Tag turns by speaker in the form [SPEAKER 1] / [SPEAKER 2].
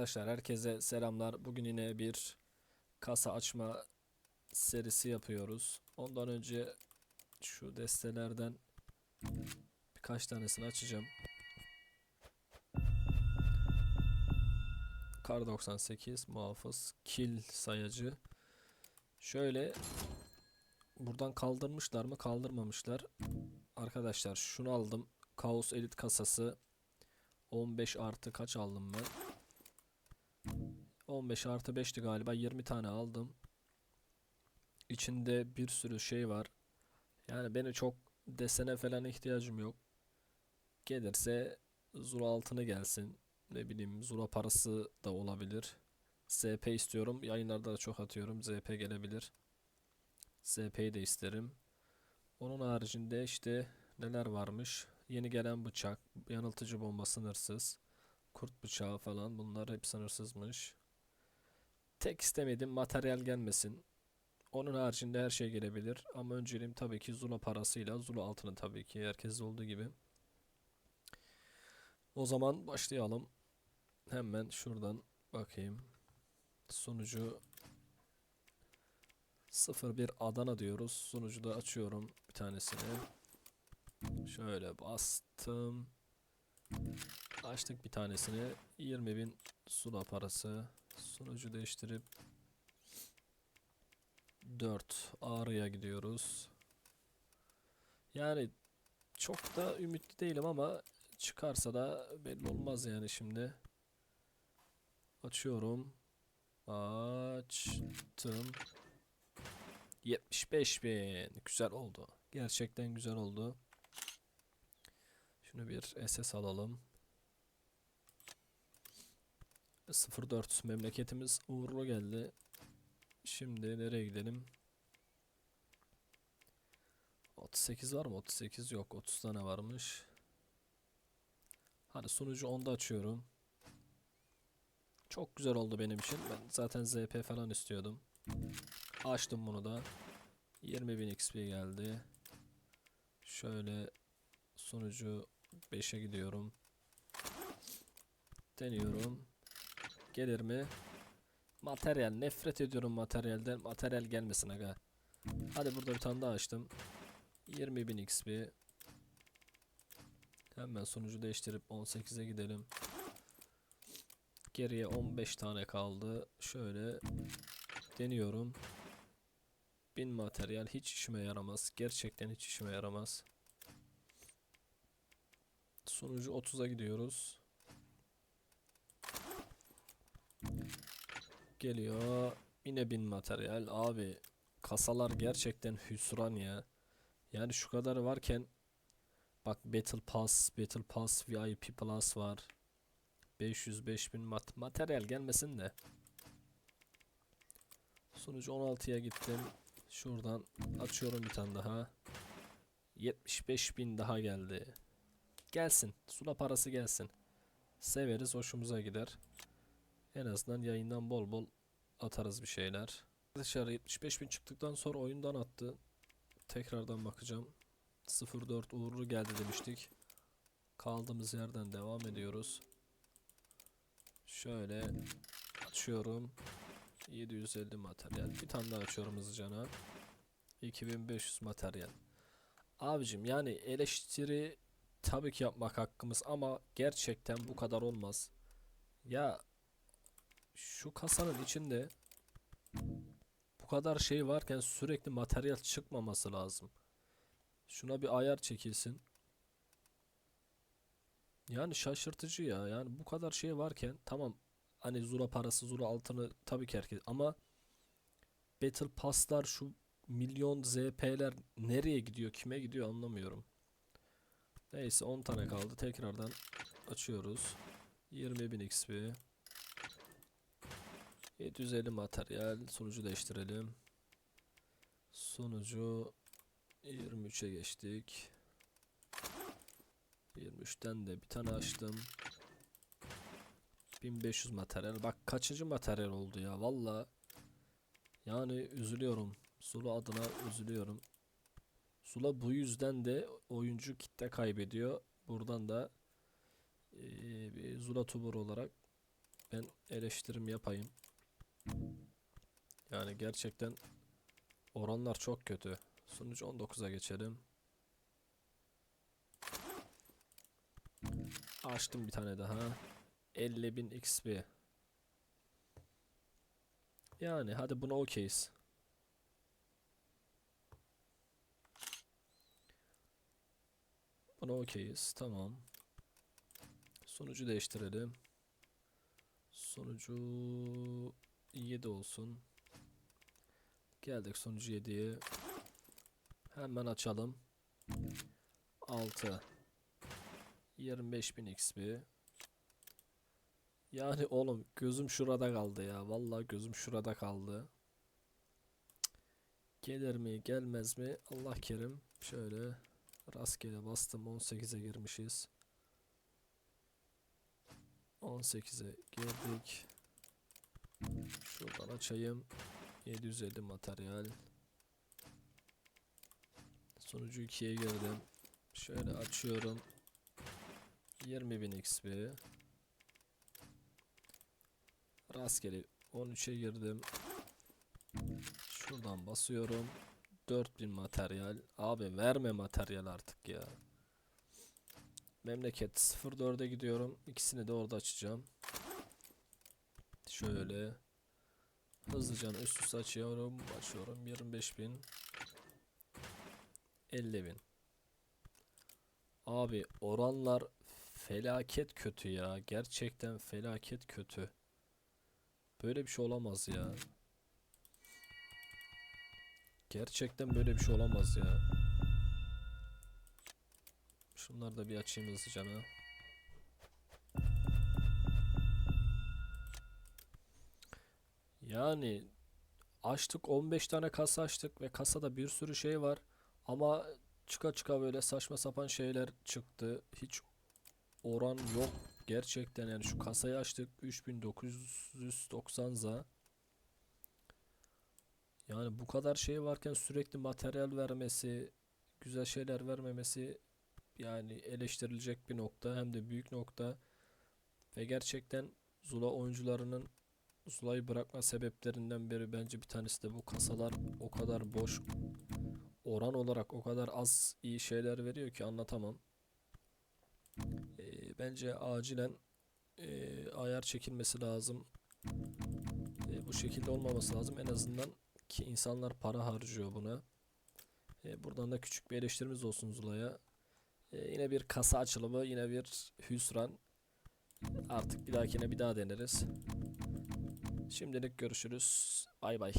[SPEAKER 1] Arkadaşlar herkese selamlar. Bugün yine bir kasa açma serisi yapıyoruz. Ondan önce şu destelerden birkaç tanesini açacağım. Kar 98 muhafız kill sayacı. Şöyle buradan kaldırmışlar mı? Kaldırmamışlar. Arkadaşlar şunu aldım. Kaos Elit kasası 15 artı kaç aldım ben? 15 artı 5'ti galiba 20 tane aldım. İçinde bir sürü şey var. Yani beni çok desene falan ihtiyacım yok. Gelirse Zula altını gelsin. Ne bileyim Zula parası da olabilir. ZP istiyorum. Yayınlarda da çok atıyorum. ZP gelebilir. ZP'yi de isterim. Onun haricinde işte neler varmış? Yeni gelen bıçak, yanıltıcı bomba sınırsız, kurt bıçağı falan bunlar hep sınırsızmış. Tek istemedim materyal gelmesin. Onun haricinde her şey gelebilir ama önceliğim tabii ki Zula parasıyla Zula altını tabii ki herkes olduğu gibi. O zaman başlayalım. Hemen şuradan bakayım. Sunucu 01 Adana diyoruz. Sunucuda açıyorum bir tanesini. Şöyle bastım. Açtık bir tanesini. 20.000 sula parası. Sunucu değiştirip 4 Ağrı'ya gidiyoruz. Yani çok da ümitli değilim ama çıkarsa da belli olmaz yani şimdi. Açıyorum. Açtım. 75.000 güzel oldu. Gerçekten güzel oldu. Şunu bir SS alalım. 04 memleketimiz uğurlu geldi. Şimdi nereye gidelim? 38 var mı? 38 yok. 30 tane varmış. Hadi sunucu 10'da açıyorum. Çok güzel oldu benim için. Ben zaten ZP falan istiyordum. Açtım bunu da. 20.000 XP geldi. Şöyle sunucu 5'e gidiyorum. Deniyorum. Gelir mi? Materyal. Nefret ediyorum materyalden. Materyal gelmesin aga. Hadi burada bir tane daha açtım. 20.000 XP. Hemen sunucu değiştirip 18'e gidelim. Geriye 15 tane kaldı. Şöyle deniyorum. 1000 materyal hiç işime yaramaz. Gerçekten hiç işime yaramaz. Sonucu 30'a gidiyoruz. Geliyor. Yine bin materyal. Abi kasalar gerçekten hüsran ya. Yani şu kadar varken bak Battle Pass, Battle Pass VIP Plus var. 500 5000 mat materyal gelmesin de. Sonucu 16'ya gittim. Şuradan açıyorum bir tane daha. 75 bin daha geldi. Gelsin. Sula parası gelsin. Severiz. Hoşumuza gider. En azından yayından bol bol atarız bir şeyler. Arkadaşlar 75 bin çıktıktan sonra oyundan attı. Tekrardan bakacağım. 04 uğurlu geldi demiştik. Kaldığımız yerden devam ediyoruz. Şöyle açıyorum. 750 materyal. Bir tane daha açıyorum hızlıcana. 2500 materyal. Abicim yani eleştiri tabii ki yapmak hakkımız ama gerçekten bu kadar olmaz. Ya şu kasanın içinde bu kadar şey varken sürekli materyal çıkmaması lazım. Şuna bir ayar çekilsin. Yani şaşırtıcı ya. Yani bu kadar şey varken tamam hani Zura parası, Zura altını tabii ki herkes ama Battle Pass'lar şu milyon ZP'ler nereye gidiyor, kime gidiyor anlamıyorum. Neyse 10 tane kaldı. Tekrardan açıyoruz. 20.000 XP. 750 materyal. Sonucu değiştirelim. Sonucu 23'e geçtik. 23'ten de bir tane açtım. 1500 materyal. Bak kaçıncı materyal oldu ya valla. Yani üzülüyorum. Sula adına üzülüyorum. Sula bu yüzden de oyuncu kitle kaybediyor. Buradan da eee, bir Zula Tuber olarak ben eleştirim yapayım. Yani gerçekten oranlar çok kötü. Sonucu 19'a geçelim. Açtım bir tane daha. 50.000 XP. Yani hadi buna okeyiz. Buna okeyiz. Tamam. Sonucu değiştirelim. Sonucu 7 olsun. Geldik sonucu 7'ye. Hemen açalım. 6 25.000 XP. Yani oğlum gözüm şurada kaldı ya. Vallahi gözüm şurada kaldı. Gelir mi gelmez mi? Allah kerim. Şöyle rastgele bastım 18'e girmişiz. 18'e girdik. Şuradan açayım. 750 materyal. Sonucu 2'ye girdim. Şöyle açıyorum. 20.000 XP. Rastgele 13'e girdim. Şuradan basıyorum. 4000 materyal. Abi verme materyal artık ya. Memleket 04'e gidiyorum. İkisini de orada açacağım. Şöyle. Hızlıca üst üste açıyorum. Açıyorum. 25.000. 50.000. Abi oranlar felaket kötü ya. Gerçekten felaket kötü. Böyle bir şey olamaz ya. Gerçekten böyle bir şey olamaz ya. Şunları da bir açayım hızlıca. Yani açtık 15 tane kasa açtık ve kasada bir sürü şey var. Ama çıka çıka böyle saçma sapan şeyler çıktı. Hiç oran yok. Gerçekten yani şu kasayı açtık 3990 za. Yani bu kadar şey varken sürekli materyal vermesi, güzel şeyler vermemesi yani eleştirilecek bir nokta hem de büyük nokta. Ve gerçekten Zula oyuncularının Zula'yı bırakma sebeplerinden biri bence bir tanesi de bu kasalar o kadar boş oran olarak o kadar az iyi şeyler veriyor ki anlatamam. Ee, bence acilen e, ayar çekilmesi lazım. E, bu şekilde olmaması lazım. En azından ki insanlar para harcıyor buna. E, buradan da küçük bir eleştirimiz olsun Zula'ya. E, yine bir kasa açılımı, yine bir hüsran. Artık bir dahakine bir daha deneriz. Şimdilik görüşürüz. Bay bay.